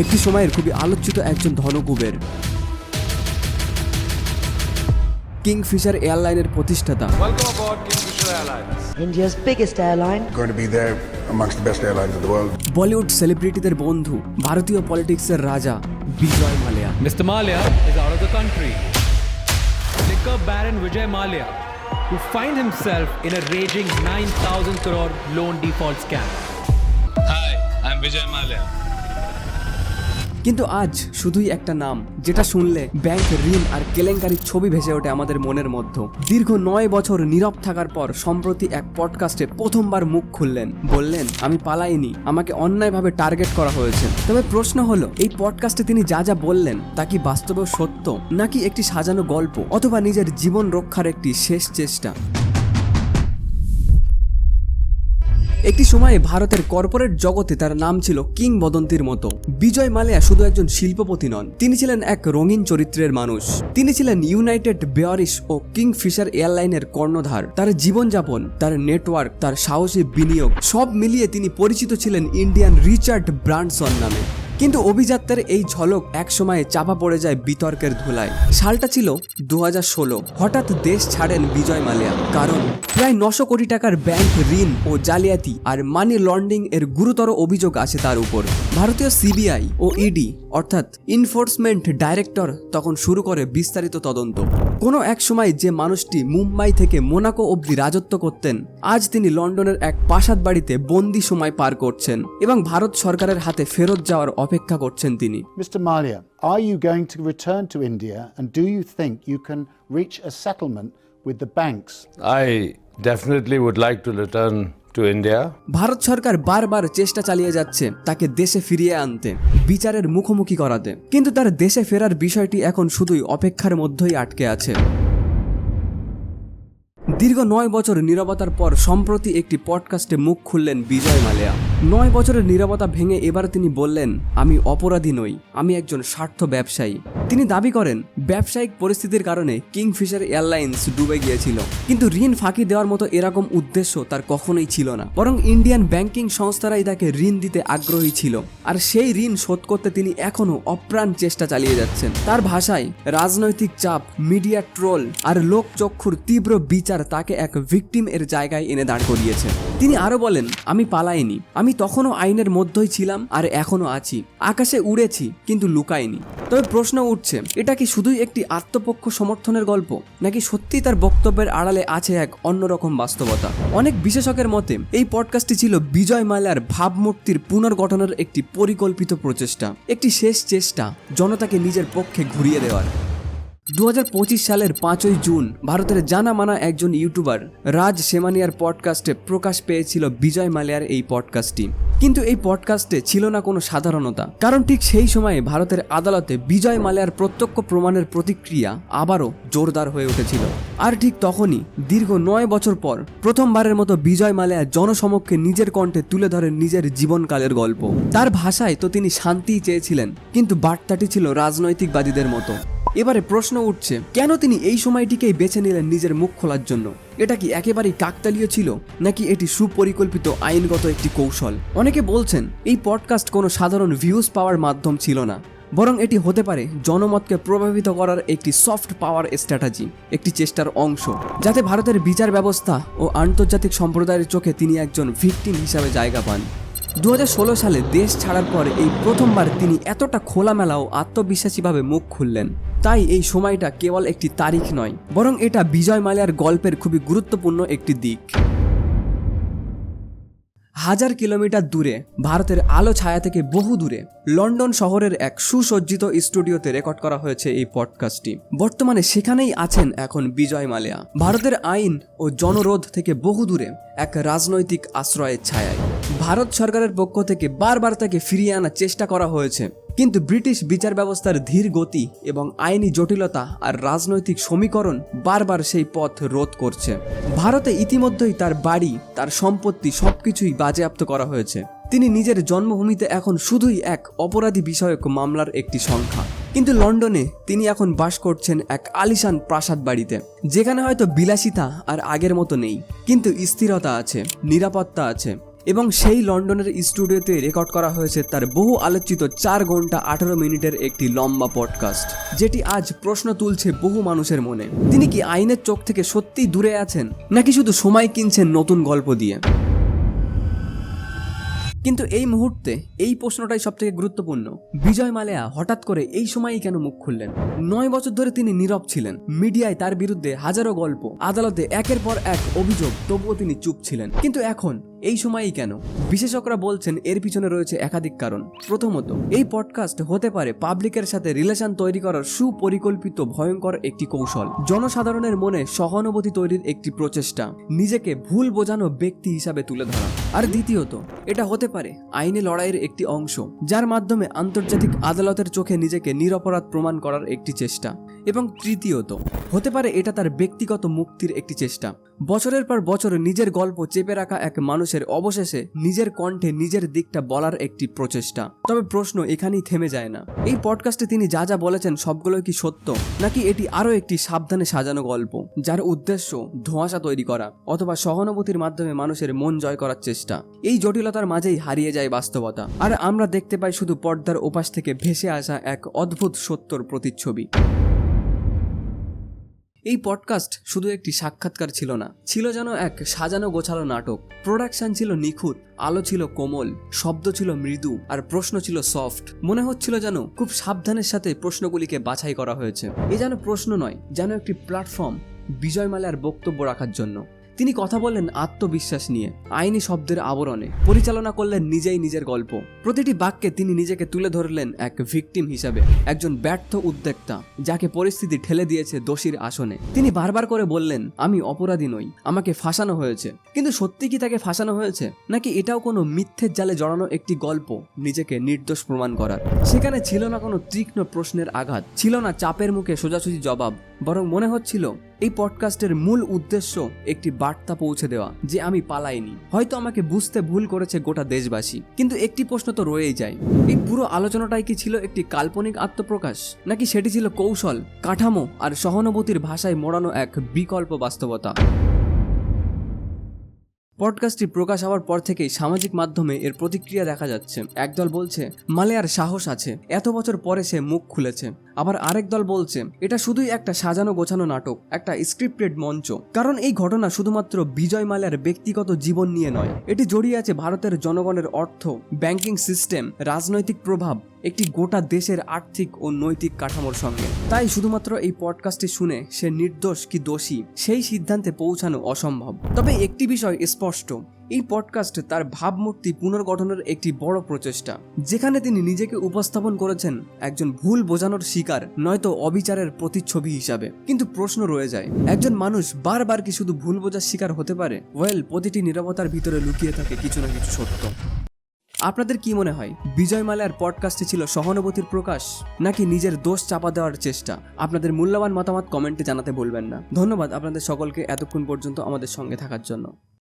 একটি সময়ের খুবই আলোচিত একজন ধনকুবের কিংফিশার এয়ারলাইনের প্রতিষ্ঠাতা. India's biggest airline. going to be there amongst the best airlines in the world. Bollywood সেলিব্রিটিদের বন্ধু ভারতীয় পলিটিক্সের রাজা বিজয় Malia Mr. Malia is out of the country. Liquor Baron Vijay Malia, who finds himself in a raging 9,000 crore loan default scam. Hi, I'm Vijay Malia. কিন্তু আজ শুধুই একটা নাম, যেটা শুনলে ব্যাংক ঋণ আর কেলেঙ্কারির ছবি ভেসে ওঠে আমাদের মনের মধ্যে। দীর্ঘ নয় বছর নীরব থাকার পর সম্প্রতি এক পডকাস্টে প্রথমবার মুখ খুললেন। বললেন, আমি পালাইনি, আমাকে অন্যায়ভাবে টার্গেট করা হয়েছে। তবে প্রশ্ন হলো, এই পডকাস্টে তিনি যা যা বললেন, তা কি বাস্তবেও সত্য, নাকি একটি সাজানো গল্প, অথবা নিজের জীবন রক্ষার একটি শেষ চেষ্টা? একটি সময়ে ভারতের কর্পোরেট জগতে তার নাম ছিল কিংবদন্তির মতো। বিজয় মালিয়া শুধু একজন শিল্পপতি নন, তিনি ছিলেন এক রঙিন চরিত্রের মানুষ। তিনি ছিলেন ইউনাইটেড বেয়ারিশ ও কিংফিশার এয়ারলাইনের কর্ণধার। তার জীবনযাপন, তার নেটওয়ার্ক তার সাহসী বিনিয়োগ সব মিলিয়ে তিনি পরিচিত ছিলেন ইন্ডিয়ান রিচার্ড ব্রান্ডসন নামে। কিন্তু অভিযাত্রার এই ঝলক এক একসময়ে চাপা পড়ে যায় বিতর্কের ধুলায়। সালটা ছিল দুহাজার ষোলো। হঠাৎ দেশ ছাড়েন বিজয় মালিয়া। কারণ প্রায় নশো কোটি টাকার ব্যাংক ঋণ ও জালিয়াতি আর মানি লন্ডিং এর গুরুতর অভিযোগ আছে তার উপর। ভারতীয় সিবিআই ও ইডি, অর্থাৎ ইনফোর্সমেন্ট ডাইরেক্টর, তখন শুরু করে বিস্তারিত তদন্ত। কোনো এক সময় যে মানুষটি মুম্বাই থেকে মোনাকো অবধি রাজত্ব করতেন, আজ তিনি লন্ডনের এক প্রাসাদ বাড়িতে বন্দি সময় পার করছেন এবং ভারত সরকারের হাতে ফেরত যাওয়ার অপেক্ষা করছেন তিনি Mr. Malia, are you going to return to India and do you think you can reach a settlement with the banks? I definitely would like to return to India. Bharat সরকার বারবার চেষ্টা চালিয়ে যাচ্ছে তাকে দেশে ফিরিয়ে আনতে বিচারের মুখোমুখি করাতে কিন্তু তার দেশে ফেরার বিষয়টি এখন শুধুই অপেক্ষার মধ্যেই আটকে আছে দীর্ঘ নয় বছর নীরবতার পর সম্প্রতি একটি পডকাস্টে মুখ খুললেন বিজয় মালিয়া নয় বছরের নিরাপত্তা ভেঙে এবার তিনি বললেন, আমি অপরাধী নই, আমি একজন স্বার্থ ব্যবসায়ী। তিনি দাবি করেন, ব্যবসায়িক পরিস্থিতির কারণে কিংফিশার এয়ারলাইন্স ডুবে গিয়েছিল। কিন্তু ঋণ ফাঁকি দেওয়ার মতো এরকম উদ্দেশ্য তার কখনোই ছিল না। বরং ইন্ডিয়ান ব্যাংকিং সংস্থারাই তাকে ঋণ দিতে আগ্রহী ছিল। আর সেই ঋণ শোধ করতে তিনি এখনও অপ্রাণ চেষ্টা চালিয়ে যাচ্ছেন। তার ভাষায়, রাজনৈতিক চাপ, মিডিয়া ট্রোল আর লোকচক্ষুর তীব্র বিচার তাকে এক ভিকটিম এর জায়গায় এনে দাঁড় করিয়েছে। তিনি আরও বলেন, আমি পালাইনি, আমি তখনও আইনের মধ্যেই ছিলাম আর এখনও আছি। আকাশে উড়েছি, কিন্তু লুকাইনি তবে প্রশ্ন উঠছে, এটা কি শুধুই একটি আত্মপক্ষ সমর্থনের গল্প, নাকি সত্যি তার বক্তব্যের আড়ালে আছে এক অন্যরকম বাস্তবতা? অনেক বিশেষকের মতে, এই পডকাস্টটি ছিল বিজয় মাল্যার ভাবমূর্তির পুনর্গঠনের একটি পরিকল্পিত প্রচেষ্টা, একটি শেষ চেষ্টা, জনতাকে নিজের পক্ষে ঘুরিয়ে দেওয়ার। দু হাজার পঁচিশ সালের পাঁচই জুন ভারতের জানা মানা একজন ইউটিউবার রাজ সেমানিয়ার পডকাস্টে প্রকাশ পেয়েছিল বিজয় মালিয়ার এই পডকাস্টটি। কিন্তু এই পডকাস্টে ছিল না কোনো সাধারণতা। কারণ ঠিক সেই সময়ে ভারতের আদালতে বিজয় মালিয়ার প্রত্যক্ষ প্রমাণের প্রতিক্রিয়া আবারও জোরদার হয়ে উঠেছিল। আর ঠিক তখনই দীর্ঘ নয় বছর পর প্রথমবারের মতো বিজয় মালিয়া জনসমক্ষে নিজের কণ্ঠে তুলে ধরেন নিজের জীবনকালের গল্প। তার ভাষায় তো তিনি শান্তিই চেয়েছিলেন, কিন্তু বার্তাটি ছিল রাজনৈতিকবাদীদের মতো। এবারে প্রশ্ন উঠছে, কেন তিনি এই সময়টিকেই বেছে নিলেন নিজের মুখ খোলার জন্য? এটা কি একেবারেই কাকতালীয় ছিল, নাকি এটি সুপরিকল্পিত আইনগত একটি কৌশল? অনেকে বলছেন, এই পডকাস্ট কোনো সাধারণ ভিউজ পাওয়ার মাধ্যম ছিল না। বরং এটি হতে পারে জনমতকে প্রভাবিত করার একটি সফট পাওয়ার স্ট্র্যাটাজি একটি চেষ্টার অংশ, যাতে ভারতের বিচার ব্যবস্থা ও আন্তর্জাতিক সম্প্রদায়ের চোখে তিনি একজন ভিকটিম হিসাবে জায়গা পান। দু হাজার ষোলো সালে দেশ ছাড়ার পর এই প্রথমবার তিনি এতটা খোলামেলা ও আত্মবিশ্বাসীভাবে মুখ খুললেন। তাই এই সময়টা কেবল একটি তারিখ নয়, বরং এটা বিজয় মালিয়ার গল্পের খুবই গুরুত্বপূর্ণ একটি দিক। হাজার কিলোমিটার দূরে, ভারতের আলো ছায়া থেকে বহু দূরে, লন্ডন শহরের এক সুসজ্জিত স্টুডিওতে রেকর্ড করা হয়েছে এই পডকাস্টটি। বর্তমানে সেখানেই আছেন এখন বিজয় মালিয়া। ভারতের আইন ও জনরোধ থেকে বহু দূরে, এক রাজনৈতিক আশ্রয়ের ছায়ায়। ভারত সরকারের পক্ষ থেকে বারবার তাকে ফিরিয়ে আনার চেষ্টা করা হয়েছে। কিন্তু ব্রিটিশ বিচার ব্যবস্থার ধীর গতি এবং আইনি জটিলতা আর রাজনৈতিক সমীকরণ বারবার সেই পথ রোধ করছে। ভারতে ইতিমধ্যেই তার বাড়ি, তার সম্পত্তি সবকিছুই বাজেয়াপ্ত করা হয়েছে। তিনি নিজের জন্মভূমিতে এখন শুধুই এক অপরাধী বিষয়ক মামলার একটি সংখ্যা। কিন্তু লন্ডনে তিনি এখন বাস করছেন এক আলিশান প্রাসাদ বাড়িতে, যেখানে হয়তো বিলাসিতা আর আগের মতো নেই। কিন্তু স্থিরতা আছে, নিরাপত্তা আছে। এবং সেই লন্ডনের স্টুডিওতে রেকর্ড করা হয়েছে তার বহু আলোচিত চার ঘণ্টা আঠারো মিনিটের একটি লম্বা পডকাস্ট যেটি আজ প্রশ্ন তুলছে বহু মানুষের মনে। তিনি কি আইনের চোখ থেকে সত্যিই দূরে আছেন, নাকি শুধু সময় কিনছেন নতুন গল্প দিয়ে? কিন্তু এই মুহূর্তে এই প্রশ্নটাই সব থেকে গুরুত্বপূর্ণ। বিজয় মালেয়া হঠাৎ করে এই সময়ই কেন মুখ খুললেন? নয় বছর ধরে তিনি নীরব ছিলেন। মিডিয়ায় তার বিরুদ্ধে হাজারো গল্প, আদালতে একের পর এক অভিযোগ, তবুও তিনি চুপ ছিলেন। কিন্তু এখন এই সময়ই কেন? বিশেষজ্ঞরা বলছেন এর পিছনে রয়েছে একাধিক কারণ। প্রথমত, এই পডকাস্ট হতে পারে পাবলিকের সাথে রিলেশন তৈরি করার সুপরিকল্পিত ভয়ঙ্কর একটি কৌশল। জনসাধারণের মনে সহানুভূতি তৈরির একটি প্রচেষ্টা। নিজেকে ভুল বোঝানো ব্যক্তি হিসাবে তুলে ধরা। আর দ্বিতীয়ত, এটা হতে পারে আইনি লড়াইয়ের একটি অংশ, যার মাধ্যমে আন্তর্জাতিক আদালতের চোখে নিজেকে নিরপরাধ প্রমাণ করার একটি চেষ্টা। এবং তৃতীয়ত, হতে পারে এটা তার ব্যক্তিগত মুক্তির একটি চেষ্টা। বছরের পর বছর নিজের গল্প চেপে রাখা এক মানুষের অবশেষে নিজের কণ্ঠে নিজের দিকটা বলার একটি প্রচেষ্টা। তবে প্রশ্ন এখানেই থেমে যায় না। এই পডকাস্টে তিনি যা যা বলেছেন সবগুলো কি সত্য? নাকি এটি আরও একটি সাবধানে সাজানো গল্প, যার উদ্দেশ্য ধোঁয়াশা তৈরি করা, অথবা সহানুভূতির মাধ্যমে মানুষের মন জয় করার চেষ্টা? এই জটিলতার মাঝেই হারিয়ে যায় বাস্তবতা। আর আমরা দেখতে পাই শুধু পর্দার ওপাশ থেকে ভেসে আসা এক অদ্ভুত সত্যর প্রতিচ্ছবি। এই পডকাস্ট শুধু একটি সাক্ষাৎকার ছিল না, ছিল যেন এক সাজানো গোছালো নাটক। প্রোডাকশন ছিল নিখুঁত, আলো ছিল কোমল, শব্দ ছিল মৃদু, আর প্রশ্ন ছিল সফট মনে হচ্ছিল যেন খুব সাবধানের সাথে প্রশ্নগুলিকে বাছাই করা হয়েছে। এ যেন প্রশ্ন নয়, যেন একটি প্ল্যাটফর্ম বিজয় মালার বক্তব্য রাখার জন্য। তিনি কথা বললেন আত্মবিশ্বাস নিয়ে, আইনি শব্দের আবরণে। পরিচালনা করলেন নিজেই নিজের গল্প। প্রতিটি বাক্যে তিনি নিজেকে তুলে ধরলেন এক ভিকটিম হিসাবে, একজন ব্যর্থ উদ্যোক্তা, যাকে পরিস্থিতি ঠেলে দিয়েছে দোষীর আসনে। তিনি বারবার করে বললেন, আমি অপরাধী নই, আমাকে ফাঁসানো হয়েছে। কিন্তু সত্যি কি তাকে ফাঁসানো হয়েছে? নাকি এটাও কোনো মিথ্যের জালে জড়ানো একটি গল্প, নিজেকে নির্দোষ প্রমাণ করার? সেখানে ছিল না কোনো তীক্ষ্ণ প্রশ্নের আঘাত, ছিল না চাপের মুখে সোজাসুজি জবাব বরং মনে হচ্ছিল এই পডকাস্টের মূল উদ্দেশ্য একটি বার্তা পৌঁছে দেওয়া, যে আমি পালাইনি। হয়তো আমাকে বুঝতে ভুল করেছে গোটা দেশবাসী। কিন্তু একটি প্রশ্ন তো রয়েই যায়, এই পুরো আলোচনাটাই কি ছিল একটি কাল্পনিক আত্মপ্রকাশ? নাকি সেটি ছিল কৌশল, কাঠামো আর সহানুভূতির ভাষায় মোড়ানো এক বিকল্প বাস্তবতা? পডকাস্টটি প্রকাশ হওয়ার পর থেকেই সামাজিক মাধ্যমে এর প্রতিক্রিয়া দেখা যাচ্ছে। একদল বলছে, মালেয়ার সাহস আছে। এত বছর পরে সে মুখ খুলেছে। আবার আরেক দল বলছে, এটা শুধুই একটা সাজানো গোছানো নাটক, একটা স্ক্রিপ্টেড মঞ্চ। কারণ এই ঘটনা শুধুমাত্র বিজয় মালেয়ার ব্যক্তিগত জীবন নিয়ে নয়, এটি জড়িয়ে আছে ভারতের জনগণের অর্থ ব্যাংকিং সিস্টেম রাজনৈতিক প্রভাব একটি গোটা দেশের আর্থিক ও নৈতিক কাঠামোর সঙ্গে। তাই শুধুমাত্র এই পডকাস্টটি শুনে সে নির্দোষ কি দোষী, সেই সিদ্ধান্তে পৌঁছানো অসম্ভব। তবে একটি বিষয় স্পষ্ট, এই পডকাস্ট তার ভাবমূর্তি পুনর্গঠনের একটি বড় প্রচেষ্টা, যেখানে তিনি নিজেকে উপস্থাপন করেছেন একজন ভুল বোঝানোর শিকার, নয়তো অবিচারের প্রতিচ্ছবি হিসাবে। কিন্তু প্রশ্ন রয়ে যায়, একজন মানুষ বারবার কি শুধু ভুল বোঝার শিকার হতে পারে? ওয়েল প্রতিটি নিরবতার ভিতরে লুকিয়ে থাকে কিছু না কিছু সত্য। আপনাদের কি মনে হয় বিজয় মালার পডকাস্টে ছিল সহানুভূতির প্রকাশ, নাকি নিজের দোষ চাপা দেওয়ার চেষ্টা? আপনাদের মূল্যবান মতামত কমেন্টে জানাতে বলবেন না। ধন্যবাদ আপনাদের সকলকে এতক্ষণ পর্যন্ত আমাদের সঙ্গে থাকার জন্য।